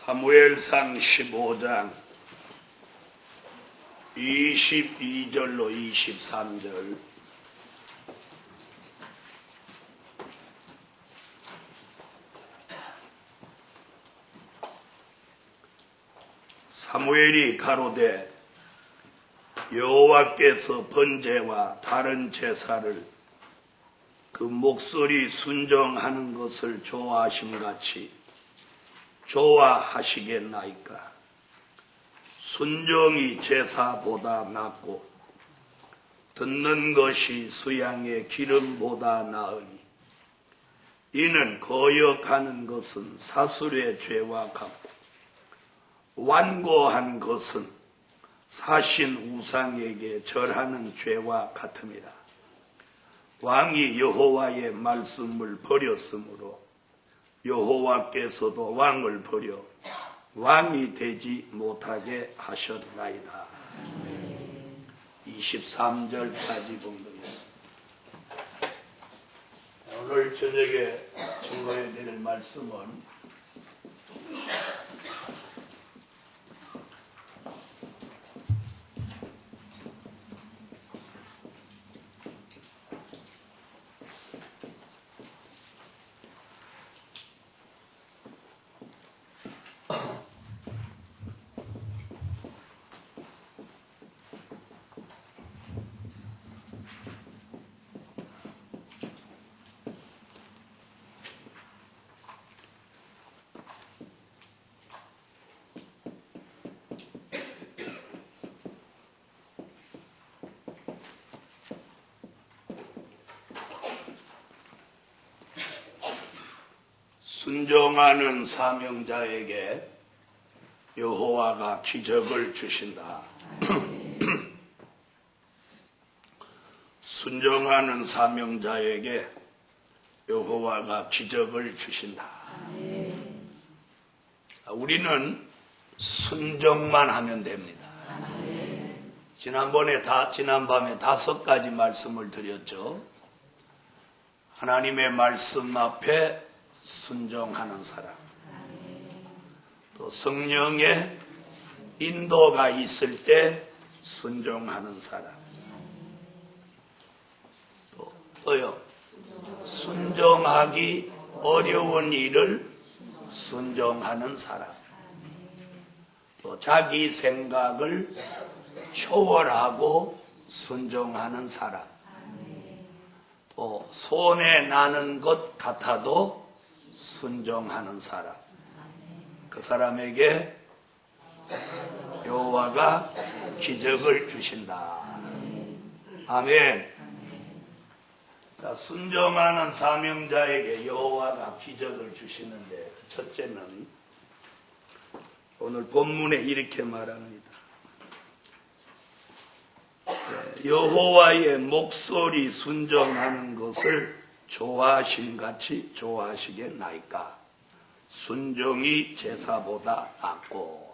사무엘상 15장 22절로 23절. 사무엘이 가로되 여호와께서 번제와 다른 제사를 그 목소리 순종하는 것을 좋아하심 같이 좋아하시겠나이까? 순종이 제사보다 낫고 듣는 것이 수양의 기름보다 나으니 이는 거역하는 것은 사술의 죄와 같고 완고한 것은 사신 우상에게 절하는 죄와 같음이라. 왕이 여호와의 말씀을 버렸으므로 여호와께서도 왕을 버려 왕이 되지 못하게 하셨나이다. 23절까지 본문이었습니다. 오늘 저녁에 증거해 드릴 말씀은 순종하는 사명자에게 여호와가 기적을 주신다. 순종하는 사명자에게 여호와가 기적을 주신다. 우리는 순종만 하면 됩니다. 지난번에 다 지난밤에 다섯 가지 말씀을 드렸죠. 하나님의 말씀 앞에 순종하는 사람. 또 성령의 인도가 있을 때 순종하는 사람. 또, 또요. 순종하기 어려운 일을 순종하는 사람. 또 자기 생각을 초월하고 순종하는 사람. 또 손에 나는 것 같아도 순종하는 사람. 그 사람에게 여호와가 기적을 주신다. 아멘. 자, 순종하는 사명자에게 여호와가 기적을 주시는데 첫째는 오늘 본문에 이렇게 말합니다. 네, 여호와의 목소리 순종하는 것을 좋아하심 같이 좋아하시겠나이까? 순종이 제사보다 낫고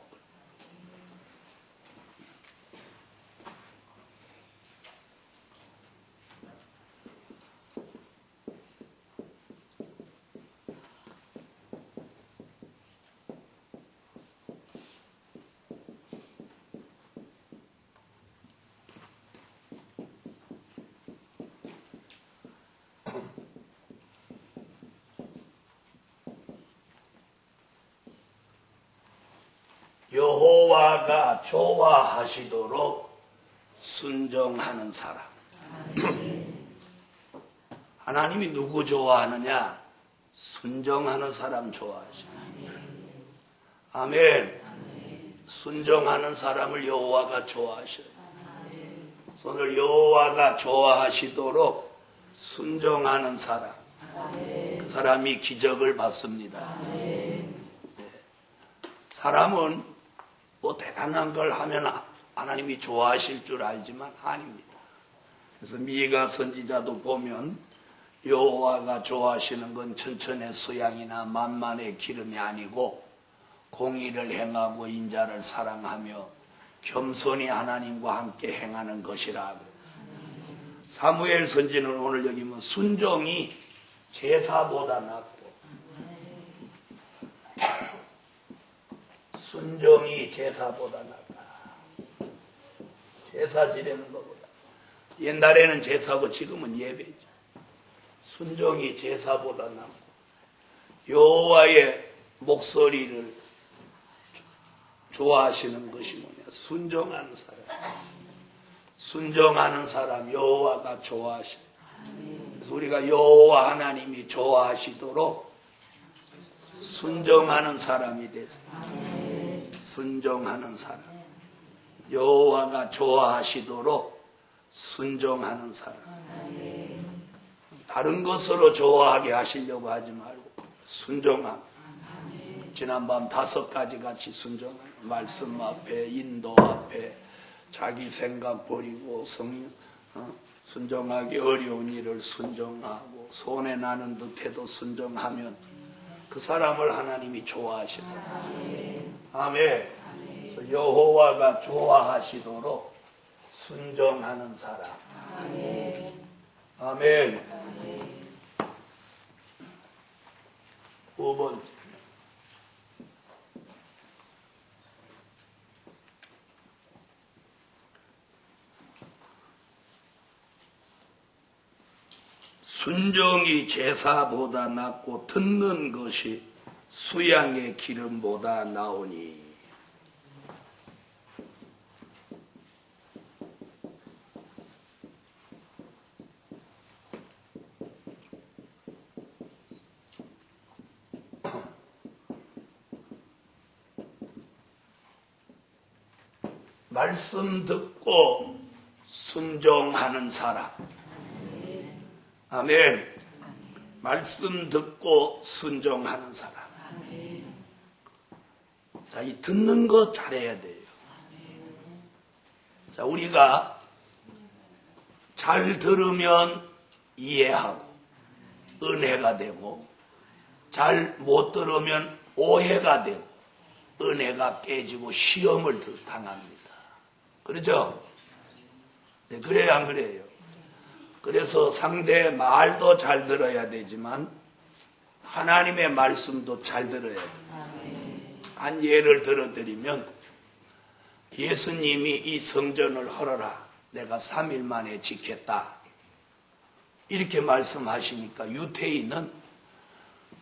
여호와가 좋아 하시도록 순종하는 사람. 하나님이 누구 좋아하느냐? 순종하는 사람 좋아하시죠. 아멘. 순종하는 사람을 여호와가 좋아하셔요. 손을 여호와가 좋아하시도록 순종하는 사람. 그 사람이 기적을 받습니다. 네. 사람은 뭐 대단한 걸 하면 하나님이 좋아하실 줄 알지만 아닙니다. 그래서 미가 선지자도 보면 여호와가 좋아하시는 건 천천의 수양이나 만만의 기름이 아니고 공의를 행하고 인자를 사랑하며 겸손히 하나님과 함께 행하는 것이라. 사무엘 선지는 오늘 여기 뭐 순종이 제사보다 낫고 순종이 제사보다 낫다. 제사 지내는 것보다. 옛날에는 제사고 지금은 예배죠. 순종이 제사보다 낫고 여호와의 목소리를 좋아하시는 것이 뭐냐? 순종하는 사람. 순종하는 사람 여호와가 좋아하시. 그래서 우리가 여호와 하나님이 좋아하시도록 순종하는 사람이 되세요. 순종하는 사람. 여호와가 좋아하시도록 순종하는 사람. 다른 것으로 좋아하게 하시려고 하지 말고 순종함. 지난밤 다섯 가지 같이 순종함. 말씀 앞에, 인도 앞에, 자기 생각 버리고 성, 어? 순종하기 어려운 일을 순종하고 손해 나는 듯해도 순종하면 그 사람을 하나님이 좋아하시다. 아멘. 그래서 여호와가 좋아하시도록 순종하는 사람. 아멘. 5번. 순종이 제사보다 낫고 듣는 것이 수양의 기름보다 나오니 말씀 듣고 순종하는 사람. 아멘. 말씀 듣고 순종하는 사람. 자, 이 듣는 거 잘해야 돼요. 자, 우리가 잘 들으면 이해하고 은혜가 되고 잘 못 들으면 오해가 되고 은혜가 깨지고 시험을 당합니다. 그러죠? 네, 그래요, 안 그래요? 그래서 상대의 말도 잘 들어야 되지만 하나님의 말씀도 잘 들어야 돼요. 한 예를 들어드리면 예수님이 이 성전을 헐어라. 내가 3일 만에 지켰다. 이렇게 말씀하시니까 유태인은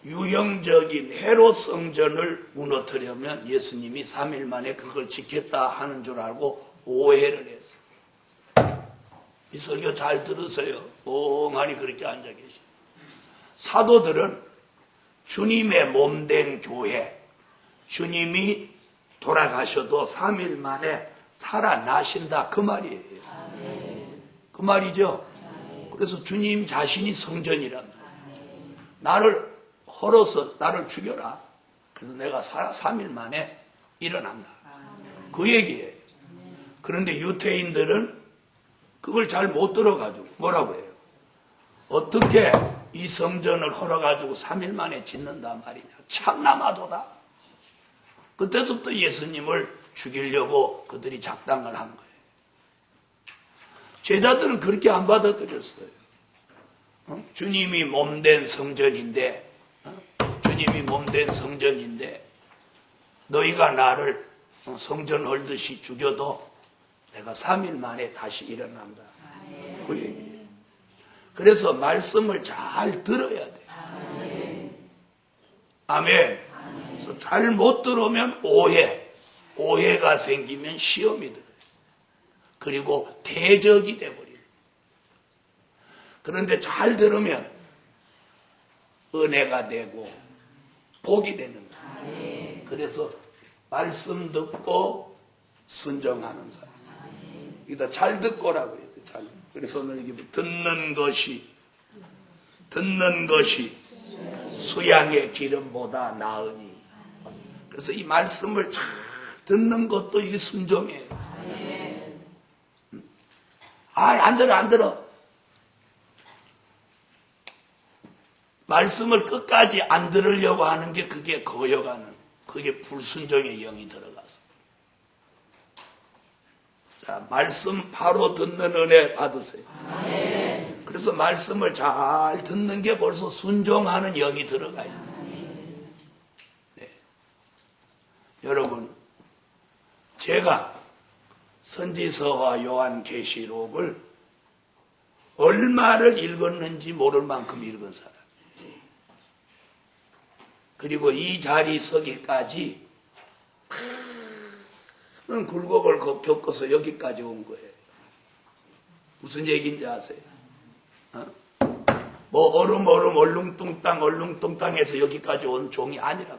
유형적인 해로 성전을 무너뜨려면 예수님이 3일 만에 그걸 지켰다 하는 줄 알고 오해를 했어. 이 설교 잘 들으세요. 엉하니 그렇게 앉아 계시. 사도들은 주님의 몸된 교회, 주님이 돌아가셔도 3일 만에 살아나신다. 그 말이에요. 그 말이죠. 그래서 주님 자신이 성전이란 말이에요. 나를 헐어서 나를 죽여라. 그래서 내가 3일 만에 일어난다. 그 얘기예요. 그런데 유태인들은 그걸 잘 못 들어가지고 뭐라고 해요? 어떻게 이 성전을 헐어가지고 3일 만에 짓는다 말이냐. 참나마도다. 그때서부터 예수님을 죽이려고 그들이 작당을 한 거예요. 제자들은 그렇게 안 받아들였어요. 어? 주님이 몸된 성전인데, 어? 주님이 몸된 성전인데, 너희가 나를 어, 성전 헐듯이 죽여도 내가 3일 만에 다시 일어난다. 그 얘기예요. 그래서 말씀을 잘 들어야 돼. 아멘. 그래서 잘 못 들으면 오해, 오해가 생기면 시험이 들어요. 그리고 대적이 돼버리는. 그런데 잘 들으면 은혜가 되고 복이 되는 거예요. 그래서 말씀 듣고 순종하는 사람. 여기다 잘 듣고라고 해요. 잘. 그래서 오늘 여기 듣는 것이 듣는 것이 수양의 기름보다 나으니. 그래서 이 말씀을 잘 듣는 것도 이게 순종이에요. 아, 안 들어, 안 들어. 말씀을 끝까지 안 들으려고 하는 게 그게 거여가는, 그게 불순종의 영이 들어가서. 자, 말씀 바로 듣는 은혜 받으세요. 그래서 말씀을 잘 듣는 게 벌써 순종하는 영이 들어가 있는. 네. 여러분, 내가 선지서와 요한 계시록을 얼마를 읽었는지 모를 만큼 읽은 사람. 그리고 이 자리 서기까지 큰 굴곡을 겪어서 여기까지 온 거예요. 무슨 얘기인지 아세요? 어? 뭐 얼음 얼음 얼룽뚱땅 얼룽뚱땅해서 여기까지 온 종이 아니란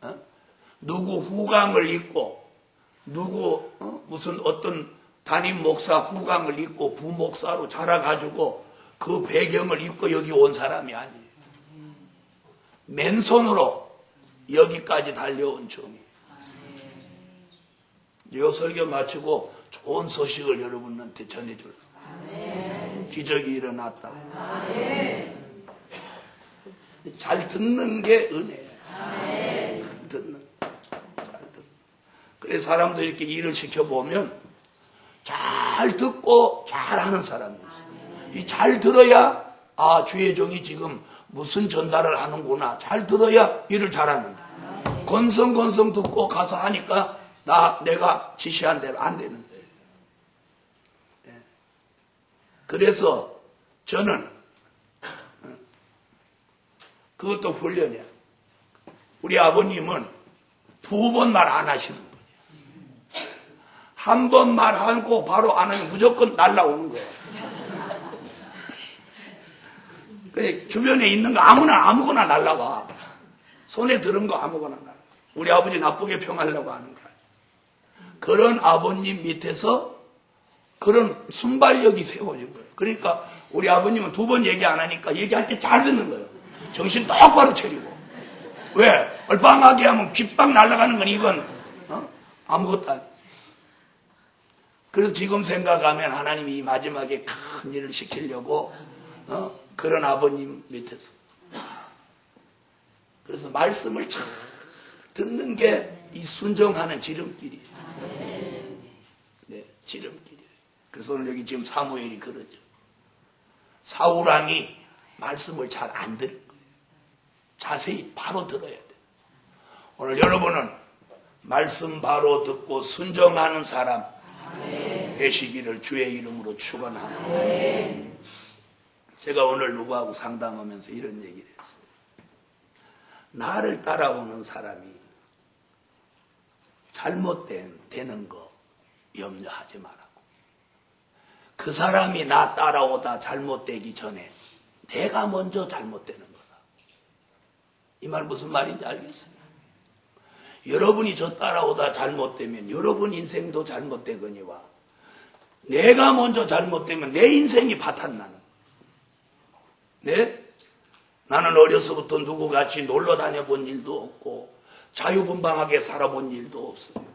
말이에요. 어? 누구 후강을 입고 누구 어? 무슨 어떤 담임 목사 후강을 입고 부목사로 자라가지고 그 배경을 입고 여기 온 사람이 아니에요. 맨손으로 여기까지 달려온 종이에 요. 요 설교 마치고 좋은 소식을 여러분한테 전해주려고. 기적이 일어났다. 잘 듣는 게 은혜예요. 잘 듣는. 잘 듣는. 그래서 사람도 이렇게 일을 시켜보면 잘 듣고 잘 하는 사람이 있어요. 이 잘 들어야 아 주의 종이 지금 무슨 전달을 하는구나. 잘 들어야 일을 잘하는데. 건성건성 듣고 가서 하니까 나 내가 지시한 대로 안 되는데. 예. 그래서 저는 어, 그것도 훈련이야. 우리 아버님은 두 번 말 안 하시는 분이야. 한 번 말하고 바로 안 하면 무조건 날라오는 거야. 그 주변에 있는 거 아무나 아무거나 날라와. 손에 들은 거 아무거나 날라. 우리 아버지 나쁘게 평하려고 하는 거야. 그런 아버님 밑에서 그런 순발력이 세워진 거예요. 그러니까 우리 아버님은 두 번 얘기 안 하니까 얘기할 때 잘 듣는 거예요. 정신 똑바로 차리고. 왜? 얼빵하게 하면 귓방 날아가는 건 이건 어? 아무것도 아니에요. 그래서 지금 생각하면 하나님이 이 마지막에 큰 일을 시키려고 어? 그런 아버님 밑에서 그래서 말씀을 잘 듣는 게 이 순종하는 지름길이에요. 네, 지름길이에요. 그래서 오늘 여기 지금 사무엘이 그러죠. 사우랑이 말씀을 잘 안 들은 거예요. 자세히 바로 들어야 돼요. 오늘 여러분은 말씀 바로 듣고 순종하는 사람 되시기를 주의 이름으로 축원합니다. 제가 오늘 누구하고 상담하면서 이런 얘기를 했어요. 나를 따라오는 사람이 잘못된 되는 거 염려하지 말라고. 그 사람이 나 따라오다 잘못되기 전에 내가 먼저 잘못되는 거다. 이 말 무슨 말인지 알겠어요? 여러분이 저 따라오다 잘못되면 여러분 인생도 잘못되거니와 내가 먼저 잘못되면 내 인생이 파탄나는 거예요. 네? 나는 어려서부터 누구같이 놀러 다녀본 일도 없고 자유분방하게 살아본 일도 없어요.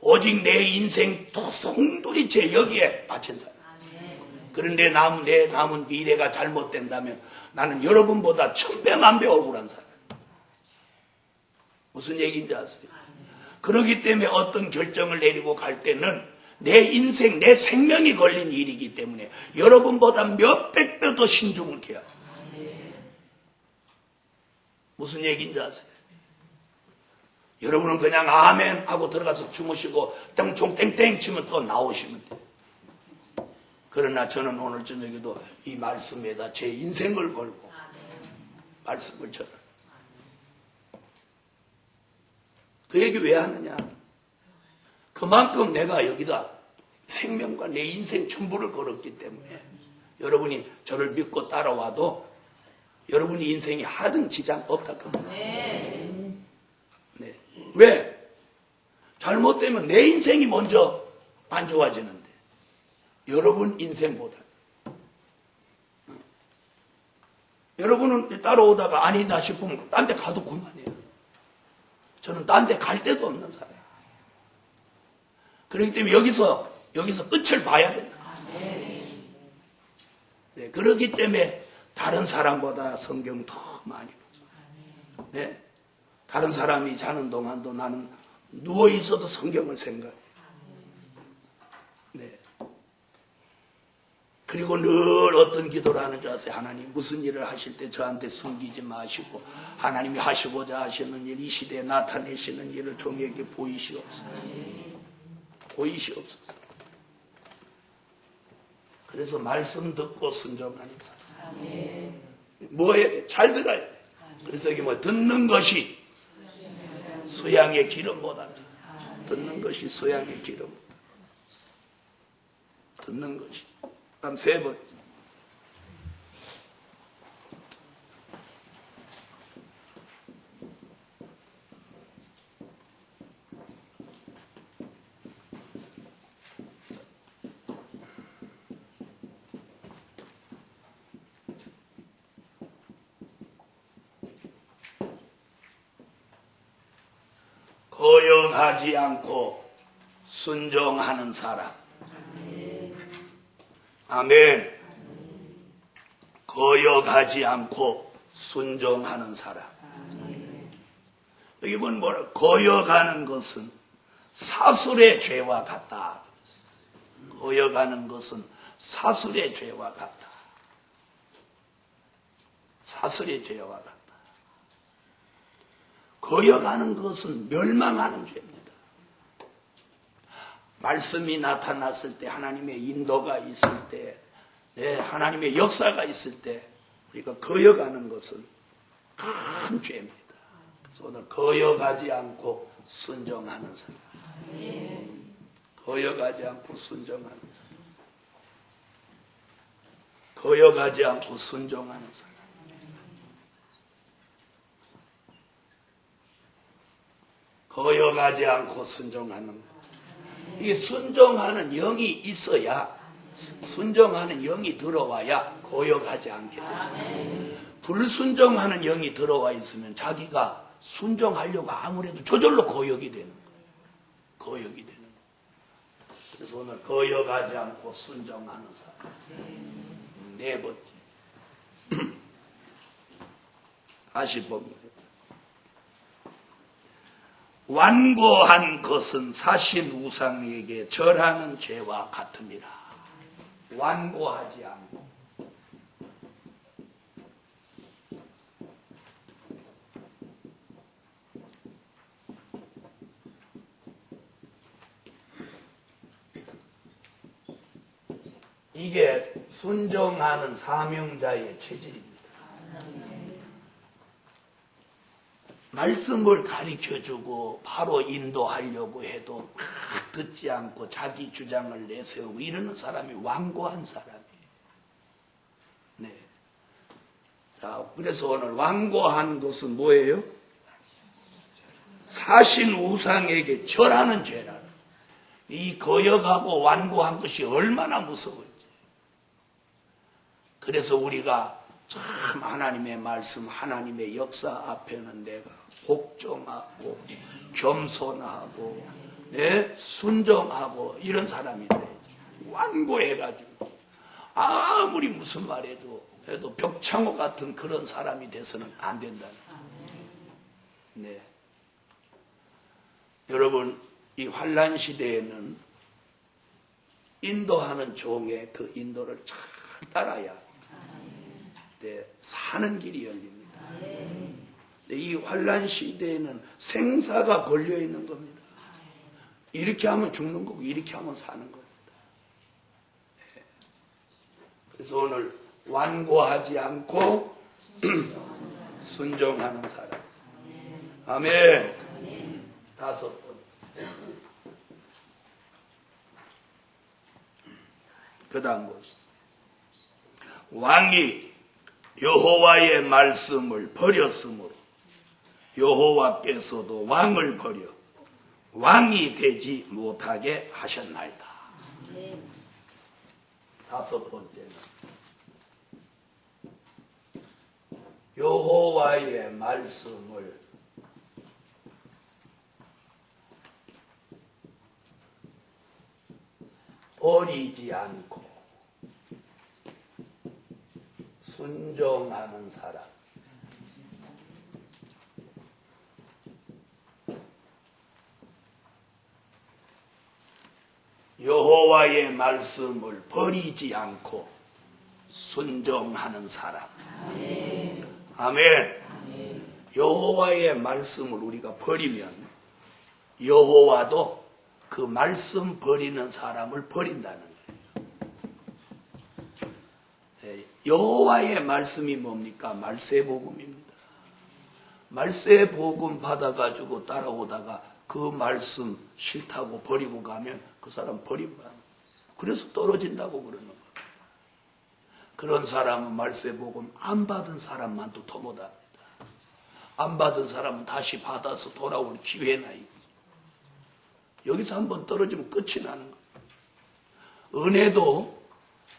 오직 내 인생 도송두리째 여기에 바친 사람. 그런데 남, 내 남은 미래가 잘못된다면 나는 여러분보다 천배만배 억울한 사람. 무슨 얘기인지 아세요? 그러기 때문에 어떤 결정을 내리고 갈 때는 내 인생, 내 생명이 걸린 일이기 때문에 여러분보다 몇백 배 더 신중을 해야 돼요. 무슨 얘기인지 아세요? 여러분은 그냥 아멘 하고 들어가서 주무시고 땡총 땡땡 치면 또 나오시면 돼요. 그러나 저는 오늘 저녁에도 이 말씀에다 제 인생을 걸고 말씀을 전하는 그 얘기 왜 하느냐? 그만큼 내가 여기다 생명과 내 인생 전부를 걸었기 때문에 여러분이 저를 믿고 따라와도 여러분이 인생이 하등 지장 없다 그 말. 네. 왜? 잘못되면 내 인생이 먼저 안 좋아지는데 여러분 인생보다 여러분은 따라오다가 아니다 싶으면 딴 데 가도 그만해요. 저는 딴 데 갈 데도 없는 사람이에요. 그렇기 때문에 여기서 여기서 끝을 봐야 된다. 네, 그렇기 때문에 다른 사람보다 성경 더 많이 보고, 네, 다른 사람이 자는 동안도 나는 누워 있어도 성경을 생각해. 네, 그리고 늘 어떤 기도를 하는 줄 아세요? 하나님 무슨 일을 하실 때 저한테 숨기지 마시고 하나님이 하시고자 하시는 일, 이 시대에 나타내시는 일을 종에게 보이시옵소서. 보이시옵소서. 그래서 말씀 듣고 순종하는 사람. 뭐 돼? 잘 들어야 돼. 그래서 여기 뭐 듣는 것이 수양의 기름보다 듣는 것이 수양의 기름. 듣는 것이. 다음 세 번. 거역하지 않고 순종하는 사람. 아멘. 거역하지 않고 순종하는 사람. 보면 뭐라 거역하는 것은 사술의 죄와 같다. 거역하는 것은 사술의 죄와 같다. 사술의 죄와 같다. 거역하는 것은 멸망하는 죄입니다. 말씀이 나타났을 때 하나님의 인도가 있을 때 네, 하나님의 역사가 있을 때 우리가 거역하는 것은 큰 죄입니다. 그래서 오늘 거역하지 않고 순종하는 사람. 거역하지 않고 순종하는 사람. 거역하지 않고 순종하는 사람. 거역하지 않고 순종하는 것. 이 순종하는 영이 있어야 순종하는 영이 들어와야 거역하지 않게 됩니다. 불순종하는 영이 들어와 있으면 자기가 순종하려고 아무래도 저절로 거역이 되는 거예요. 거역이 되는 거예요. 그래서 오늘 거역하지 않고 순종하는 사람. 네 번째. 다시 봅니다. 완고한 것은 사신 우상에게 절하는 죄와 같음이라. 완고하지 않고. 이게 순종하는 사명자의 체질입니다. 말씀을 가르쳐 주고 바로 인도하려고 해도 막 듣지 않고 자기 주장을 내세우고 이러는 사람이 완고한 사람이에요. 네. 자, 그래서 오늘 완고한 것은 뭐예요? 사신 우상에게 절하는 죄라는. 이 거역하고 완고한 것이 얼마나 무서운지. 그래서 우리가 참 하나님의 말씀, 하나님의 역사 앞에는 내가 복종하고 겸손하고 네? 순종하고 이런 사람이 돼야지. 완고해가지고 아무리 무슨 말해도 해도 벽창호 같은 그런 사람이 돼서는 안 된다는. 네. 여러분 이 환란 시대에는 인도하는 종의 그 인도를 잘 따라야 네, 사는 길이 열립니다. 이 환란 시대에는 생사가 걸려 있는 겁니다. 이렇게 하면 죽는 거고 이렇게 하면 사는 겁니다. 네. 그래서 오늘 완고하지 않고 순종하는 사람. 아멘. 다섯 번. 그 다음 보시 왕이 여호와의 말씀을 버렸으므로 여호와께서도 왕을 버려 왕이 되지 못하게 하셨나이다. 다섯 번째는 여호와의 말씀을 버리지 않고 순종하는 사람. 여호와의 말씀을 버리지 않고 순종하는 사람. 아멘. 여호와의 말씀을 우리가 버리면 여호와도 그 말씀 버리는 사람을 버린다는 거예요. 예, 여호와의 말씀이 뭡니까? 말세복음입니다. 말세복음 받아가지고 따라오다가 그 말씀 싫다고 버리고 가면 그 사람 버림받는 그래서 떨어진다고 그러는 거예요. 그런 사람은 말세 복음 안 받은 사람만 또더 못합니다. 안 받은 사람은 다시 받아서 돌아올 기회나 있고. 여기서 한번 떨어지면 끝이 나는 거예요. 은혜도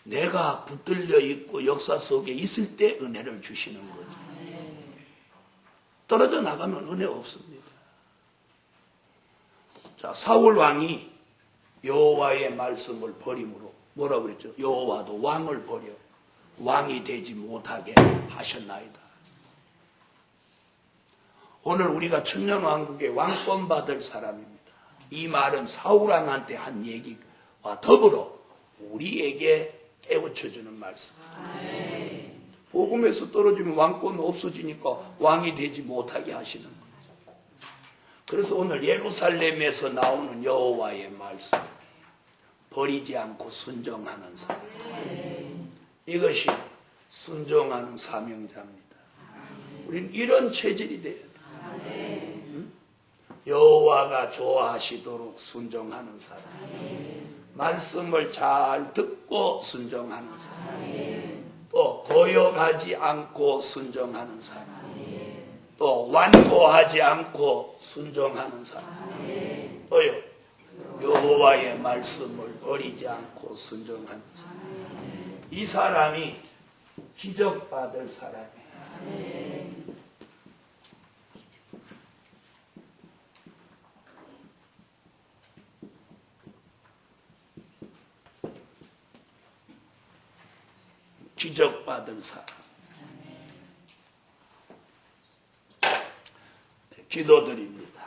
내가 붙들려 있고 역사 속에 있을 때 은혜를 주시는 거죠. 떨어져 나가면 은혜 없습니다. 자, 사울 왕이 여호와의 말씀을 버림으로 뭐라 그랬죠? 여호와도 왕을 버려 왕이 되지 못하게 하셨나이다. 오늘 우리가 천년왕국의 왕권 받을 사람입니다. 이 말은 사울왕한테 한 얘기와 더불어 우리에게 깨우쳐주는 말씀. 복음에서 떨어지면 왕권 없어지니까 왕이 되지 못하게 하시는. 그래서 오늘 예루살렘에서 나오는 여호와의 말씀 버리지 않고 순종하는 사람. 이것이 순종하는 사명자입니다. 우리는 이런 체질이 돼야 돼. 여호와가 좋아하시도록 순종하는 사람. 말씀을 잘 듣고 순종하는 사람. 또 고역하지 않고 순종하는 사람. 또 완고하지 않고 순종하는 사람. 또요 여호와의 말씀을 버리지 않고 순종하는 사람. 이 사람이 기적받을 사람이에요. 기적받은 사람. 기도드립니다.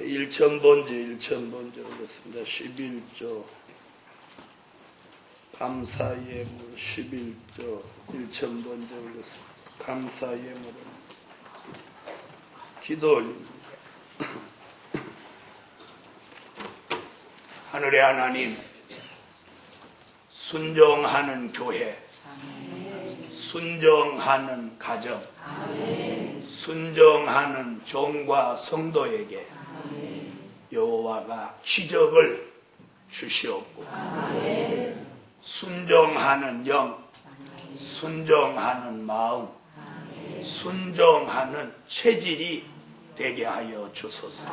1천번째 1천번째 그렇습니다. 11조 감사예물 11조 1천번째 그렇습니다. 감사예물을 기도 올립니다. 하늘의 하나님 순종하는 교회, 순종하는 가정, 순종하는 종과 성도에게 여호와가 기적을 주시옵고 순종하는 영, 순종하는 마음, 순종하는 체질이 되게 하여 주소서.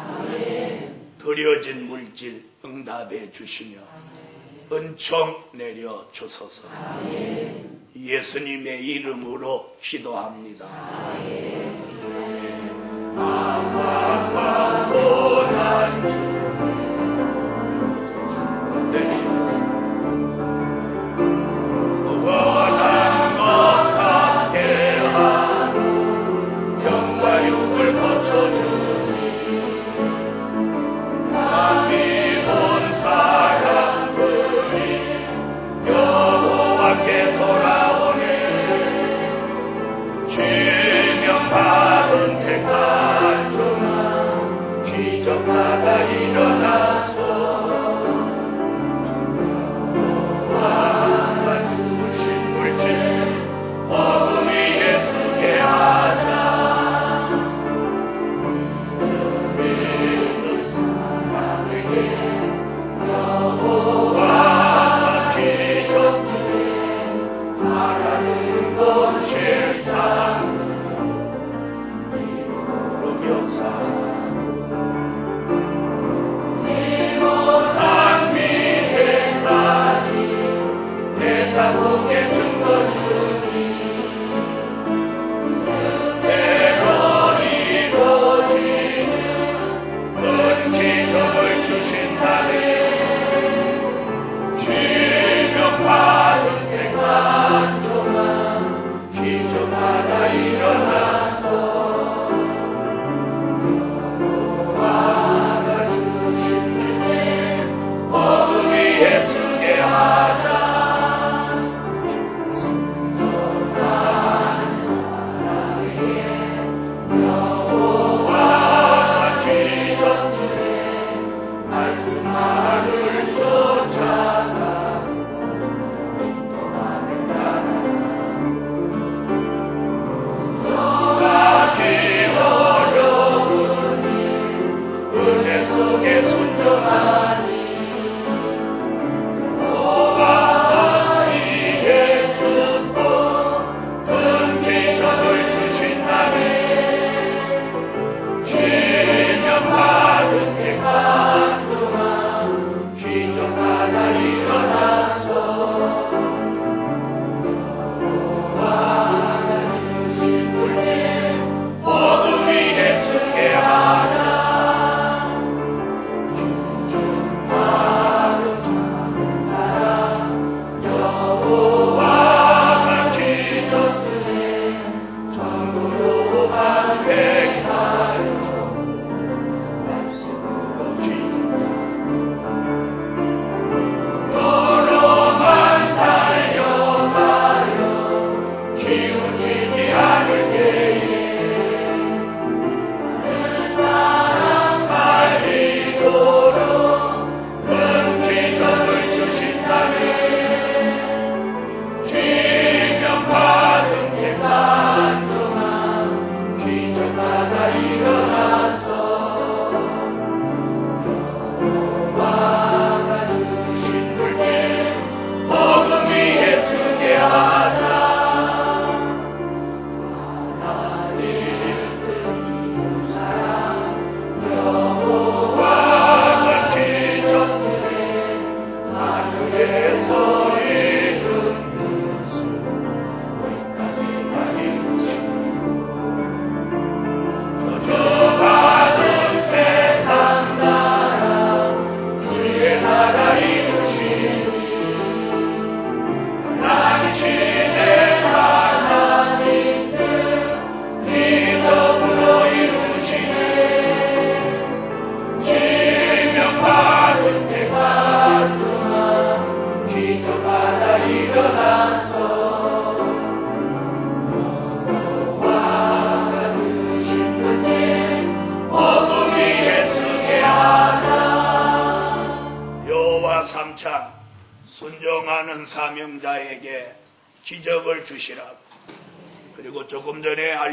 드려진 물질 응답해 주시며 은총 내려 주소서. 예수님의 이름으로 기도합니다. 아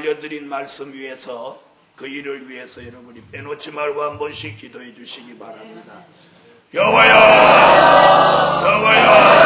알려드린 말씀 위해서 그 일을 위해서 여러분이 빼놓지 말고 한 번씩 기도해 주시기 바랍니다. 여호와여! 여호와여!